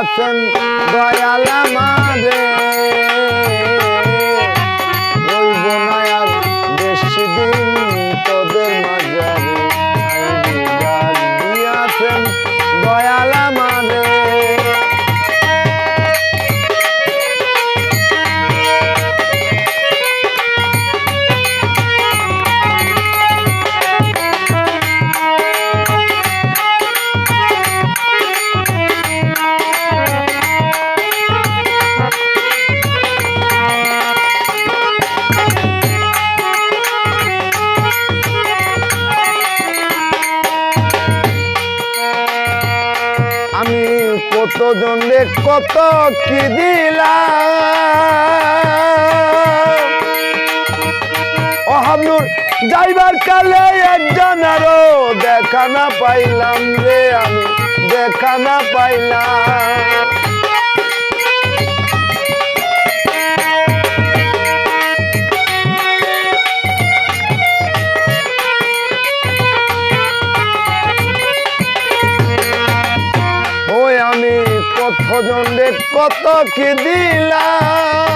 দিয়াছেন দয়াল আমারে আমি কতজন রে কত কি দিলাম? যাইবার কালে একজন আরও দেখা না পাইলাম রে আমি, দেখা না পাইলাম। কতজন রে কত কি দিলাম?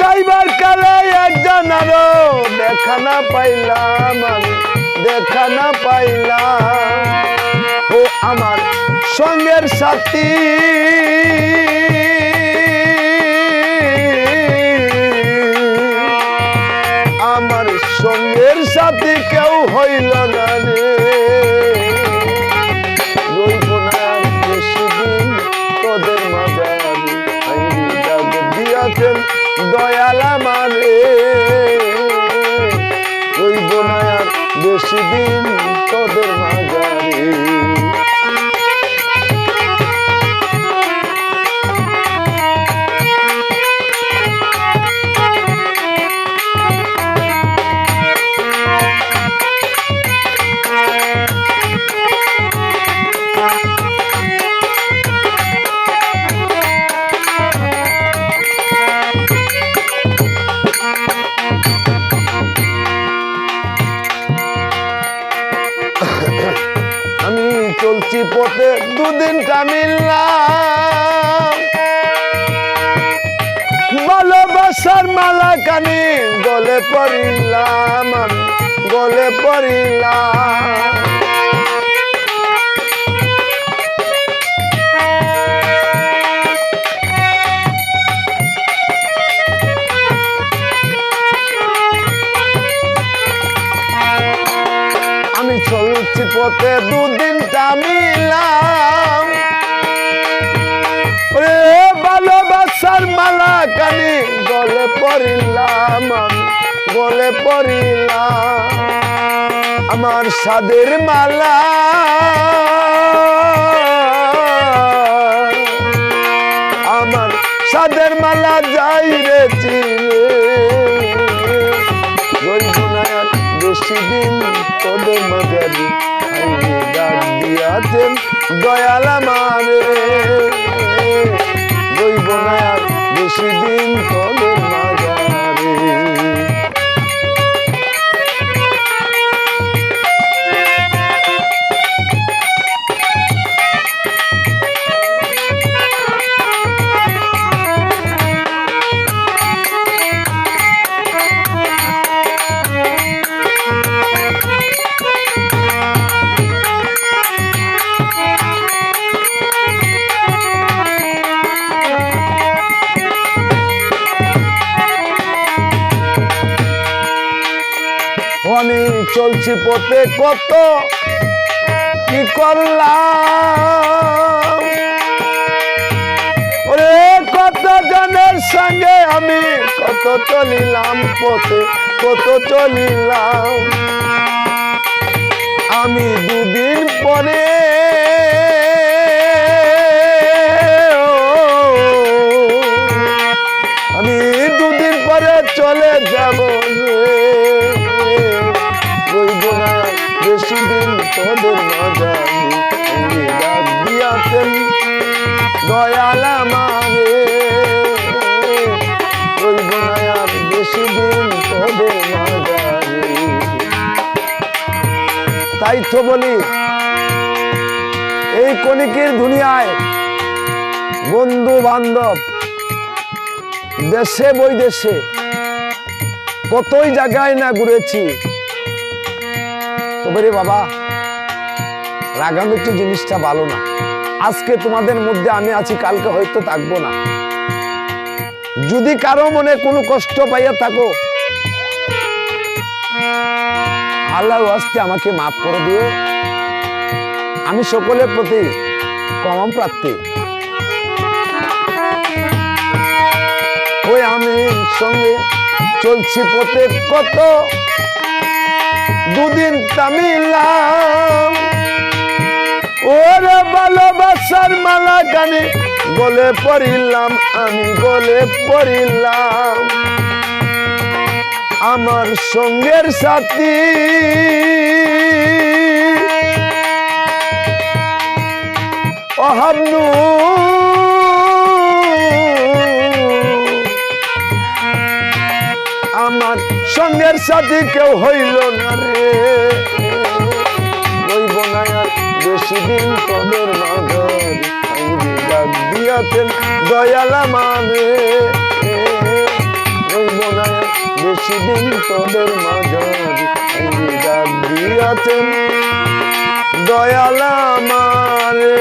যাইবার কালে একজন আরও দেখা না পাইলাম আমি, দেখা না পাইলাম। ও আমার সঙ্গের সাথী। দয়াল বেশি দিন তোদের মাঝারে চলছি পথে দুদিন টামিলাম ভালোবাসার মালা কানি গলে পড়িলাম আমি, গলে পড়িলাম। আমি পথে, দুদিন টামিলাম ওরে ভালোবাসার মালা কানি গলে পড়িলাম আমি গলে পড়িলাম আমার সাদের মালা। আমার সাদের মালা যাই রে চিরে রইব না আর বেশি দিন তোদের মাঝারি ডাক দিয়াছেন দয়াল বেশি দিন তোদের চলছি পথে কত কি করলাম? ওরে কত জনের সঙ্গে আমি কত চলিলাম পথে, কত চলিলাম। আমি দুদিন পরে বেশি দিন তোদের মাঝারি ডাক দিয়াছেন দয়াল আমারে। রইব না আর বেশি দিন তোদের মাঝারি। তাই তো বলি, এই কণিকের দুনিয়ায় বন্ধু বান্ধব দেশে বৈদেশে, কতই জায়গায় না ঘুরেছি তবে রে বাবা রাগান্বিত জিনিসটা ভালো না। আজকে তোমাদের মধ্যে আমি আছি, কালকে হয়তো থাকব না। যদি কারও মনে কোনো কষ্ট পাইয়া থাকো আল্লাহ আস্তে আমাকে মাফ করে দিও। আমি সকলের প্রতি কম প্রার্থী ওই আমি সঙ্গে চলছি পথে কত দুদিন তামিলাম। ওরে ভালোবাসার মালা গানে গলে পড়িলাম আমি গলে পড়িলাম। আমার সঙ্গের সাথী সঙ্গের সাথী কেউ হইল না রে। রইব না আর বেশি দিন তোদের আইবি ডাক দিয়াছেন দয়ালা মানে রইব না বেশি দিন তোদের মাঝারি ডাক দিয়াছেন দয়ালা মানে